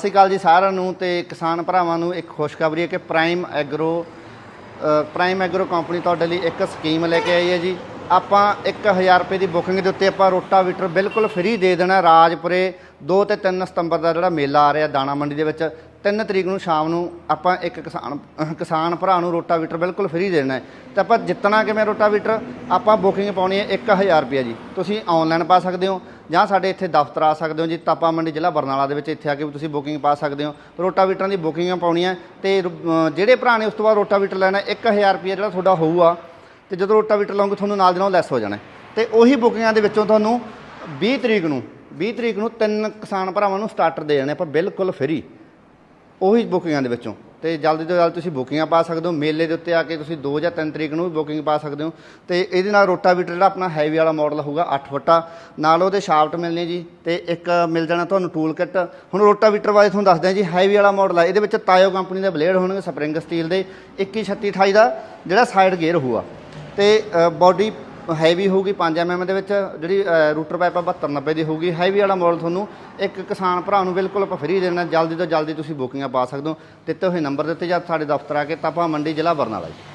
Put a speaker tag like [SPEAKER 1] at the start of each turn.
[SPEAKER 1] ਸਤਿ ਸ਼੍ਰੀ ਅਕਾਲ ਜੀ ਸਾਰਿਆਂ ਨੂੰ ਤੇ ਕਿਸਾਨ ਭਰਾਵਾਂ ਨੂੰ ਇੱਕ ਖੁਸ਼ਖਬਰੀ ਹੈ ਕਿ Prime Agro Prime Agro company ਤੁਹਾਡੇ ਲਈ ਇੱਕ ਸਕੀਮ ਲੈ ਕੇ ਆਈ ਹੈ ਜੀ। ਆਪਾਂ 1000 ਰੁਪਏ ਦੀ ਬੁਕਿੰਗ ਦੇ ਉੱਤੇ ਆਪਾਂ ਰੋਟਾਵੀਟਰ ਬਿਲਕੁਲ ਫ੍ਰੀ ਦੇ ਦੇਣਾ ਰਾਜਪੁਰੇ। 2 ਤੇ 3 ਸਤੰਬਰ ਦਾ ਜਿਹੜਾ ਮੇਲਾ ਆ ਰਿਹਾ ਦਾਣਾ ਮੰਡੀ ਦੇ ਵਿੱਚ। 3 ਤਰੀਕ ਨੂੰ ਸ਼ਾਮ ਨੂੰ ਆਪਾਂ ਇੱਕ ਕਿਸਾਨ ਕਿਸਾਨ ਭਰਾ ਨੂੰ ਰੋਟਾਵੀਟਰ ਬਿਲਕੁਲ ਫ੍ਰੀ ਦੇਣਾ ਹੈ। ਤੇ ਆਪਾਂ ਜਿੱਤਣਾ ਕਿਵੇਂ ਰੋਟਾਵੀਟਰ? ਆਪਾਂ ਬੁਕਿੰਗ ਪਾਉਣੀ ਹੈ 1000 ਰੁਪਏ ਜੀ। ਤੁਸੀਂ ਆਨਲਾਈਨ ਪਾ ਸਕਦੇ ਹੋ ਜਾਂ ਸਾਡੇ ਇੱਥੇ ਦਫ਼ਤਰ ਆ ਸਕਦੇ ਹੋ ਜੀ ਤਾਪਾ ਮੰਡੀ ਜ਼ਿਲ੍ਹਾ ਬਰਨਾਲਾ ਦੇ ਵਿੱਚ ਇੱਥੇ ਆ ਕੇ ਵੀ ਤੁਸੀਂ ਬੁਕਿੰਗ ਪਾ ਸਕਦੇ ਹੋ। ਰੋਟਾਵੀਟਰਾਂ ਦੀ ਬੁਕਿੰਗਾਂ ਪਾਉਣੀਆਂ ਤੇ ਰ- ਜਿਹੜੇ ਭਰਾ ਨੇ ਉਸ ਤੋਂ ਬਾਅਦ ਰੋਟਾਵੀਟਰ ਲੈਣਾ 1000 ਰੁਪਏ ਜਿਹੜਾ ਤੁਹਾਡਾ ਹੋਊਗਾ ਤੇ ਜਦੋਂ ਰੋਟਾਵੀਟਰ ਲਾਉਂਗੇ ਤੁਹਾਨੂੰ ਨਾਲ ਦੀ ਨਾਲ ਲੈਸ ਹੋ ਜਾਣਾ ਹੈ। ਤੇ ਉਹੀ ਬੁਕਿੰਗਾਂ ਦੇ ਵਿੱਚੋਂ ਤੁਹਾਨੂੰ 20 ਤਰੀਕ ਨੂੰ 20 ਤਰੀਕ ਨੂੰ ਤਿੰਨ ਕਿਸਾਨ ਭਰਾਵਾਂ ਨੂੰ ਸਟਾਰਟਰ ਦੇ ਜਾਣੇ ਆਪਾਂ ਬਿਲਕੁਲ ਫ੍ਰੀ ਉਹੀ ਬੁਕਿੰਗਾਂ ਦੇ ਵਿੱਚੋਂ। ਤੇ ਜਲਦੀ ਤੋਂ ਜਲਦੀ ਤੁਸੀਂ ਬੁਕਿੰਗਾਂ ਪਾ ਸਕਦੇ ਹੋ। ਮੇਲੇ ਦੇ ਉੱਤੇ ਆ ਕੇ ਤੁਸੀਂ 2 ਜਾਂ 3 ਤਰੀਕ ਨੂੰ ਵੀ ਬੁਕਿੰਗ ਪਾ ਸਕਦੇ ਹੋ। ਤੇ ਇਹਦੇ ਨਾਲ ਰੋਟਾਵੀਟਰ ਜਿਹੜਾ ਆਪਣਾ ਹੈਵੀ ਵਾਲਾ ਮਾਡਲ ਹੋਊਗਾ 8 ਫੁੱਟਾ। ਨਾਲ ਉਹਦੇ ਸ਼ਾਫਟ ਮਿਲਨੇ ਜੀ, ਤੇ ਇੱਕ ਮਿਲ ਜਾਣਾ ਤੁਹਾਨੂੰ ਟੂਲ ਕਿੱਟ ਹੁਣ ਰੋਟਾਵੀਟਰ ਬਾਰੇ ਤੁਹਾਨੂੰ ਦੱਸਦੇ ਹਾਂ ਜੀ ਹੈਵੀ ਵਾਲਾ ਮਾਡਲ ਆ। ਇਹਦੇ ਵਿੱਚ ਤਾਇਓ ਕੰਪਨੀ ਦੇ ਬਲੇਡ ਹੋਣਗੇ ਸਪਰਿੰਗ ਸਟੀਲ ਦੇ। 213628 ਦਾ ਜਿਹੜਾ ਸਾਈਡ ਗੇਅਰ ਹੋਊਗਾ। ਤੇ ਬਾਡੀ ਹੈਵੀ ਹੋਊਗੀ 5 ਐਮਐਮ ਦੇ ਵਿੱਚ, ਜਿਹੜੀ ਰੂਟਰ ਪਾਈਪ ਆ 72 90 ਦੀ ਹੋਊਗੀ। ਹੈਵੀ ਵਾਲਾ ਮਾਡਲ ਤੁਹਾਨੂੰ ਇੱਕ ਕਿਸਾਨ ਭਰਾ ਨੂੰ ਬਿਲਕੁਲ ਆਪਾਂ ਫ੍ਰੀ ਦੇਣਾ। ਜਲਦੀ ਤੋਂ ਜਲਦੀ ਤੁਸੀਂ ਬੁਕਿੰਗਾਂ ਪਾ ਸਕਦੇ ਹੋ। ਦਿੱਤੇ ਹੋਏ ਨੰਬਰ ਦਿੱਤੇ ਉੱਤੇ ਜਾਂ ਸਾਡੇ ਦਫ਼ਤਰ ਆ ਕੇ ਤਪਾ ਮੰਡੀ ਜ਼ਿਲ੍ਹਾ ਬਰਨਾਲਾ ਜੀ।